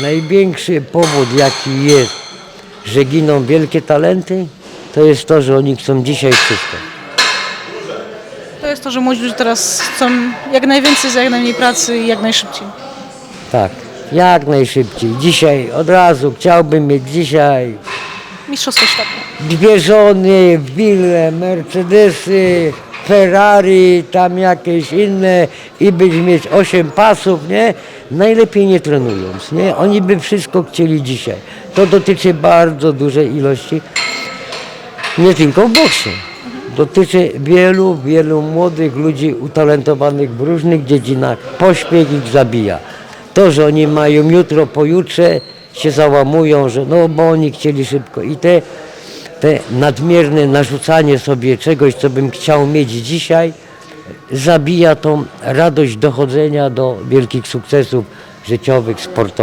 Największy powód, jaki jest, że giną wielkie talenty, to jest to, że oni chcą dzisiaj wszystko. To jest to, że młodzi ludzie teraz chcą jak najwięcej za jak najmniej pracy i jak najszybciej. Tak, jak najszybciej. Dzisiaj, od razu, chciałbym mieć dzisiaj Mistrzostwo świata. dwie żony, wille, Mercedesy, Ferrari, tam jakieś inne i być mieć osiem pasów, nie? Najlepiej nie trenując, nie? Oni by wszystko chcieli dzisiaj. To dotyczy bardzo dużej ilości, nie tylko w boksie. Dotyczy wielu, wielu młodych ludzi utalentowanych w różnych dziedzinach. Pośpiech ich zabija. To, że oni mają jutro, pojutrze się załamują, że no bo oni chcieli szybko. I te, te nadmierne narzucanie sobie czegoś, co bym chciał mieć dzisiaj, zabija tą radość dochodzenia do wielkich sukcesów życiowych, sportowych.